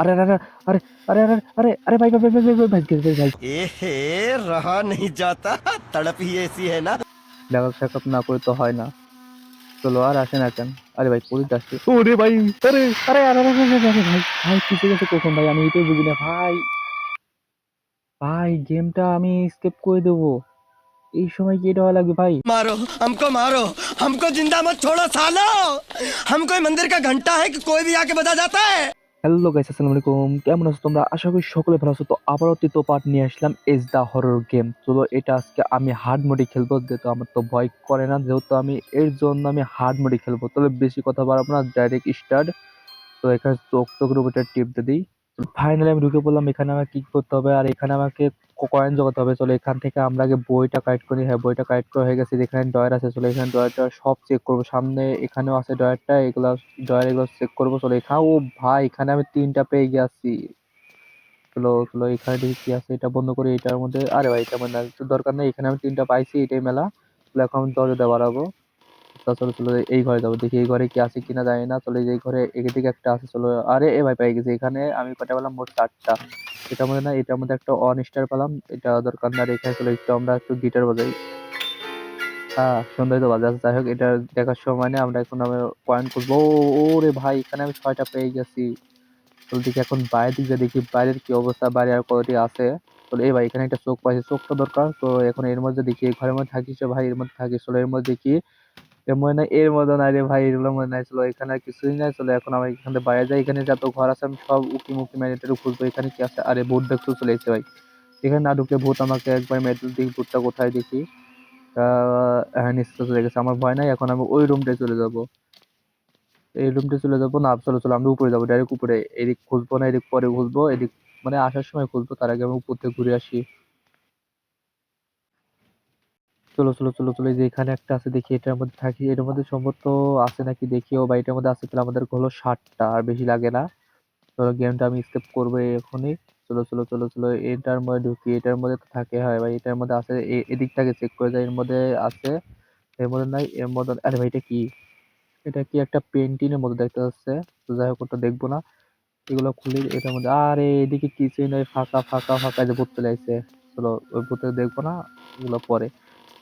अरे अरे अरे अरे अरे भाई नहीं जाता है ना कोई तो भाई भाई गेम टा मारो हमको मारो हमको ज़िंदा मत छोड़ो सालो हम मंदिर का घंटा है कोई भी आके बता जाता है হ্যালো গাইস, আসসালামু আলাইকুম। কেমন আছো তোমরা? আশা করি সকলে ভালো আছো। তো আবারও তৃতীয় পার্ট নিয়ে আসলাম এজ দা হরর গেম চলো এটা আজকে আমি হার্ড মোডে খেলব, যেহেতু আমার তো ভয় করে না। যেহেতু আমি এর জন্য আমি হার্ড মোডে খেলব। তবে বেশি কথা বাড়াবো না ডাইরেক্ট স্টার্ট তো এখানে চোখ চোখের উপর টিপ দিয়ে দিই। ফাইনালি আমি ঢুকে পড়লাম। এখানে আমাকে কি করতে হবে? আর এখানে আমাকে কয়েন জোগাতে হবে চলো এখান থেকে আমরা আগে বইটা কালেক্ট করি। হ্যাঁ বইটা কালেক্ট করা হয়ে গেছে, যেখানে ডয়ার আছে, চলো এখানে ডয়ারটা সব চেক করব। সামনে এখানেও আছে ডয়ারটা এগুলা ডয়ার এগুলো চেক করব, চলো এখানে ও ভাই, এখানে আমি তিনটা পেয়ে গেছি। চলো চলো এখানে কি আছে, এটা বন্ধ করি, এটার মধ্যে, আরে ভাই, এটা মানে দরকার নেই, এখানে আমি তিনটা পাইছি, এটাই মেলা। চলো এখন আমি দরজা বাড়াবো তা চলো চলো এই ঘরে যাব। দেখি এই ঘরে কি আছে কিনা জানি না। চলো এই ঘরে এদিকে দিকে একটা আছে, চলো। আরে, এ ভাই পেয়ে গেছি। এখানে আমি কটা পেলাম মোট চারটা। এটার মধ্যে না, এটার মধ্যে একটা অন স্টার পেলাম। এটা দরকার না এখানে চলো, একটু আমরা একটু গিটার বাজাই। হ্যাঁ সুন্দর তো বাজাচ্ছে। যাই হোক, এটা দেখার সময় নেই। আমরা এখন আমি পয়েন্ট করব ও রে ভাই, এখানে আমি ছয়টা পেয়ে গেছি। তো দেখি এখন বাইরের দিকে দেখি, বাইরের কি অবস্থা, বাইরে আর কতটি আছে। তো এই ভাই, এখানে একটা চোখ পাইছে। চোখটা দরকার। তো এখন এর মধ্যে দেখি ঘরের মধ্যে থাকিস ভাই, এর মধ্যে থাকিস। চলো, এর মধ্যে দেখি। মধ্যে নাই এর মধ্যে নাই রে ভাই এগুলোর মধ্যে নাই, চলো এখানে আর কিছুই নাই, চলো এখন আমি এখান থেকে বাইরে যাই, এখানে যত ঘর আছে আমি সব উকি মুকি মেরে খুঁজবো এখানে কি আছে? আরে ভূত দেখতে চলে এসেছে ভাই। এখানে না ঢুকে ভূত আমাকে একবার মেরে দেখি ভূতটা কোথায় দেখি? হ্যাঁ নিশ্চয় চলে গেছে, আমার ভয় নাই, এখন আমি ওই রুমটায় চলে যাব। এই রুমটা চলে যাব, না, চলো চলো, আমরা উপরে যাব ডাইরেক্ট উপরে, এদিক খুঁজবো না, এদিক পরে খুঁজবো এদিক মানে আসার সময় খুঁজবো তার আগে আমি উপর থেকে ঘুরে আসি। চলো চলো চলো চলো যে এখানে একটা আছে, দেখি এটার মধ্যে থাকি, এটার মধ্যে সম্ভবত আছে নাকি দেখি ও বা এটার মধ্যে আছে, তাহলে আমাদের হলো ষাটটা, আর বেশি লাগে না। চলো গেমটা আমি স্কিপ করব এখনই। চলো চলো চলো চলো, এটার মধ্যে ঢুকি, এটার মধ্যে তো থাকে, হয় ভাই, এটার মধ্যে আছে এদিকটাকে চেক করে যায় এর মধ্যে আছে, এর মধ্যে নাই, এর মধ্যে, আরে ভাই, এটা কি? এটা কি একটা পেন্টিং এর মধ্যে দেখতে যাচ্ছে তো যাই হোক, ওটা দেখব না। এগুলো খুলি, এটার মধ্যে, আরে, এদিকে কিছুই নাই ফাঁকা ফাঁকা ফাঁকা যে ভূত চলে আসছে চলো, ওই ভূতে দেখব না এগুলো পরে।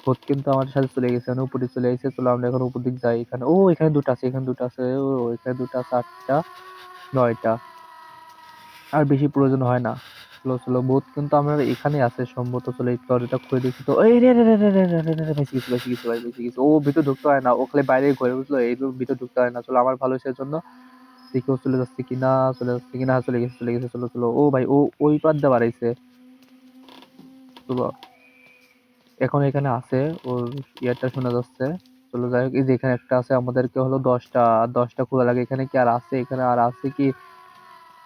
ভূত কিন্তু আমাদের সাথে চলে গেছে মানে উপরে চলে গেছে চলো আমরা এখন উপর দিক যাই এখানে। ও এখানে দুটো আছে এখানে দুটো আছে ও এখানে দুটো আছে আটটা নয়টা। আর বেশি প্রয়োজন হয় না। চলো চলো ভূত কিন্তু আমরা এখানে আছে সম্ভবত চলো এই দরজাটা খুলে দেখি তো। এই রে রে রে রে রে রে রে রে বেশি কিছু বেশি কিছু ভাই বেশি কিছু ও ভিতর ঢুকতে হয় না ও খালি বাইরে ঘরে বুঝলো এই ভিতর ঢুকতে হয় না। চলো আমার ভালো সেই জন্য দেখি ও চলে যাচ্ছে কিনা চলে যাচ্ছে কিনা হ্যাঁ, চলে গেছে চলে গেছে চলো চলো। ও ভাই ও ওই পার বাড়াইছে। চলো। এখন এখানে আছে, ওর ইয়েটা শোনা যাচ্ছে। চলো যাই হোক, এই যে এখানে একটা আছে, আমাদেরকে হলো দশটা দশটা খোলা লাগে। এখানে কি আর আছে? এখানে আর আছে কি?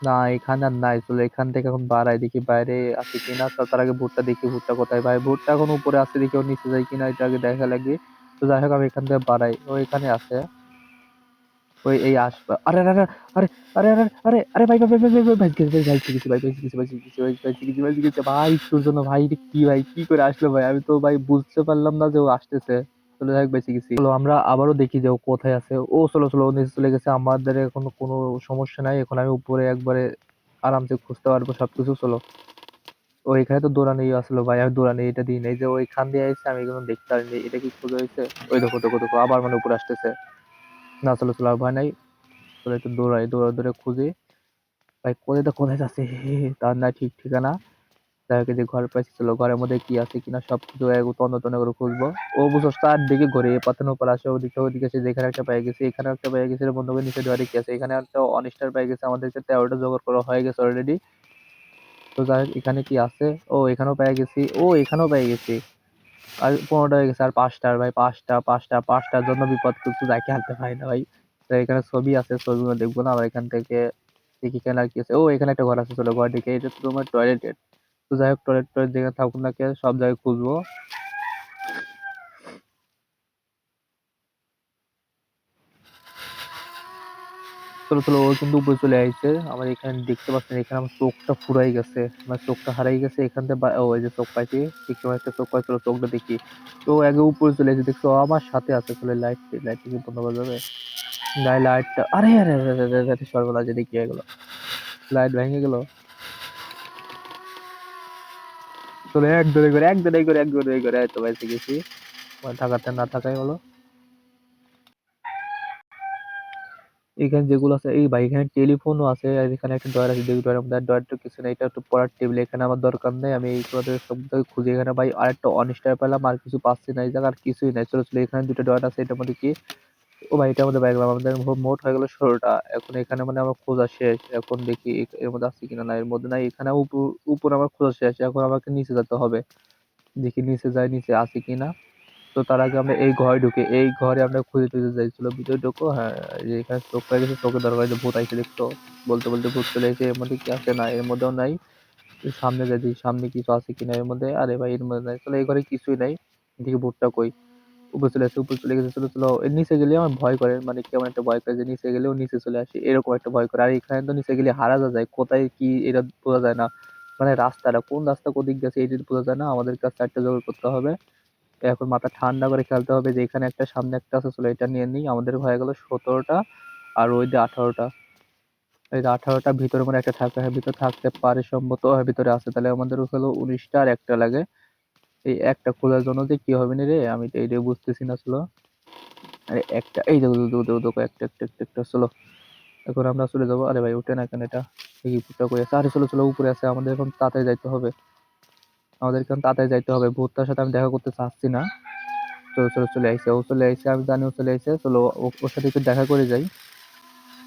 না, এখানে আর নাই। চলো এখান থেকে এখন বাড়াই, দেখি বাইরে আছে কিনা। তার আগে ভুট্টা দেখি, ভুট্টা কোথায়? ভাই, ভুট্টা এখন উপরে আছে দেখি ও নিচে যায় কিনা, এটা আগে দেখা লাগবে তো যাই হোক, আমি এখান থেকে বাড়াই। ও এখানে আছে। ওই এই আসবে আরে আরে আরে আরে আরে আরে আরে ভাই ভাই ভাই ভাই ভাই ভাই ভাই ভাই ভাই ভাই ভাই তোর জন্য ভাই কি ভাই কি করে আসলো ভাই আমি তো ভাই বুঝতে পারলাম না যে ও আসতেছে চলে যাক বেশি কিছু চলো আমরা আবারও দেখি যে ও কোথায় আছে ও চলো চলো নিচে চলে গেছে আমাদের এখন কোনো সমস্যা নাই এখন আমি উপরে একবারে আরামসে খুঁজতে পারব সবকিছু চলো ও এখানে তো দৌড়ানি আসলো ভাই আমি দৌড়ানি এটা দিই নাই যে ওইখান দিয়ে আসছে আমি এগুলো দেখতে পারিনি এটা কি খুঁজে হয়েছে ওই দেখো দেখো দেখো আবার মানে উপরে আসতেছে না চলো চলো ভয় নাই। চলো একটু দৌড়াই দৌড়া দৌড়ে খুঁজি। ভাই, কোথায় তো, কোথায় যাচ্ছে? তার না ঠিক ঠিকানা। যাই হোক যে ঘর পাইছি, চলো ঘরের মধ্যে কি আছে কিনা সব কিছু তন্ন তন্ন করে খুঁজবো। ও বুঝো তার দিকে ঘুরে পাতানো উপর আসে, ওদিকে ওদিকে আছে যেখানে একটা পেয়ে গেছে, এখানে একটা পেয়ে গেছে বন্ধু করে নিচে দুয়ারে কি আছে এখানে একটা অনিস্টার পেয়ে গেছে আমাদেরকে তেরোটা জোগাড় করা হয়ে গেছে অলরেডি তো যাই হোক, এখানে কি আছে? ও, এখানেও পেয়ে গেছি। ও, এখানেও পেয়ে গেছি। আর পনেরোটা হয়ে গেছে, আর পাঁচটার ভাই, পাঁচটা পাঁচটা, পাঁচটার জন্য বিপদ কিছু যাকে আনতে পাই না ভাই। তো এখানে ছবি আছে, ছবিগুলো দেখব না, আবার এখান থেকে দেখি এখানে আর কি আছে। ও, এখানে একটা ঘর আছে, চলো ঘর দেখে এটা তোমার টয়লেটের তো যাই হোক টয়লেট টয়লেট যেখানে থাকুক না সব জায়গায় খুঁজবো। চলো চলো, ও কিন্তু উপরে চলে আইছে। আমার এখানে দেখতে পাচ্ছেন, এখানে আমার চোখটা ফুরাই গেছে। আমার চোখটা হারাই গেছে, এখান থেকে বা- ও যে চোখ পাইছি, ঠিক সময় একটা চোখ পাই, চলো, চোখটা দেখি। তো আগে উপরে চলে এসে দেখছ আমার সাথে আছে চলে লাইট লাইট কি বন্ধ করা যাবে গায়ে লাইটটা আরে আরে আরে আরে সর্বনাশ যে কি হয়ে গেল। লাইট ভেঙে গেল। চলে, এক ধরে করে, এক ধরে করে, এক ধরে করে তো বাইসে গেছি। আমার থাকাতে না থাকাই হলো। এখানে যেগুলো আছে, এই ভাই এখানে টেলিফোনও আছে, আর এখানে একটা ডয়ার আছে দেখি ডয়ারের মধ্যে ডয়ারটা কিছু নেই, এটা একটু পড়ার টেবিল, এখানে আমার দরকার নেই, আমি এইগুলো সব থেকে খুঁজে এখানে ভাই আর একটা অনিস্টার পেলাম আর কিছু পাচ্ছি না, এই জায়গা আর কিছুই নাই, চলো চলো, এখানে দুটো ডয়ার আছে, এটার মধ্যে কি? ও ভাই, এটার মধ্যে বাইক আমাদের মোট হয়ে গেল ষোলোটা, এখন এখানে মানে আমার খোঁজা শেষ, এখন দেখি এর মধ্যে আছে কিনা, না, এর মধ্যে নাই, এখানে উপর উপর আমার খোঁজা শেষ, এখন আমাকে নিচে যেতে হবে, দেখি নিচে যাই, নিচে আছে কিনা। তো তার আগে আমরা এই ঘরে ঢুকে। এই ঘরে আমরা খুঁজে টুজে যাইছিল ভিতরে ঢুকো হ্যাঁ এখানে চোখ পাই গেছে চোখের দরকার যে ভূত আইছে দেখতো। বলতে বলতে ভূত চলে এসে এর মধ্যে কি আছে? না, এর মধ্যেও নাই। সামনে যাই সামনে কিছু আছে কিনা এর মধ্যে? আরে ভাই, এর মধ্যে নাই। চলো এই ঘরে কিছুই নাই। দেখি ভূতটা কই? উপরে চলে আসে, উপরে চলে গেছে, চলো চলো। এর নিচে গেলে আমার ভয় করে মানে কেমন একটা ভয় করে যে নিচে গেলেও নিচে চলে আসে, এরকম একটা ভয় করে। আর এখানে তো নিচে গেলে হারা যা যায়, কোথায় কি এটা বোঝা যায় না। মানে রাস্তাটা, কোন রাস্তা কোদিক গেছে এটা বোঝা যায় না। আমাদের কাছে একটা জোগাড় করতে হবে। এখন মাথা ঠান্ডা করে খেলতে হবে, যে এখানে একটা, সামনে একটা আছে, চলো এটা নিয়ে নিই। আমাদের হয়ে গেল সতেরোটা আর ওই যে আঠারোটা। এই যে আঠারোটা, ভিতরে মানে একটা থাকতে হয়, ভিতরে থাকতে পারে সম্ভবত ভিতরে আছে। তাহলে আমাদের হলো উনিশটা আর একটা লাগে। এই একটা খোলার জন্য যে কি হবে না রে? আমি তো এইটাই বুঝতেছি না, চলো। আরে একটা, এই দেখো দেখো দেখো একটা একটা একটা একটা, চলো। এখন আমরা চলে যাব। আরে ভাই উঠে না কেন এটা? এই পুটা করে আছে? আরে চলো চলো, উপরে আছে। আমাদের এখন তাড়াতাড়ি যাইতে হবে। আমাদের এখন তাড়াতাড়ি যাইতে হবে। ভূতটার সাথে আমি দেখা করতে চাচ্ছি না। চলো চলো, চলে আইসে। ও চলে আইসে, আমি জানি ও চলে আইসে। চলো ওর সাথে একটু দেখা করে যাই।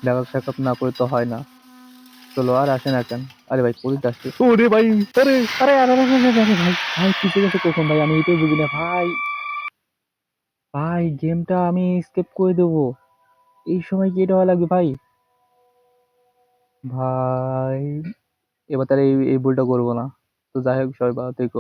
দেখা সাক্ষাৎ না করে তো হয় না। চলো, আর আসে না কেন? আরে ভাই, পুলিশ আসছে। ওরে ভাই, আরে আরে আরে আরে ভাই ভাই পিছিয়ে গেছে কখন ভাই? আমি এটাই বুঝি না, ভাই। ভাই গেমটা আমি স্কিপ করে দেবো। এই সময় কি এটা লাগবে ভাই? ভাই, এবার তাহলে এই এই ভুলটা করব না। তো যাই হোক সবাই ভালো থেকো।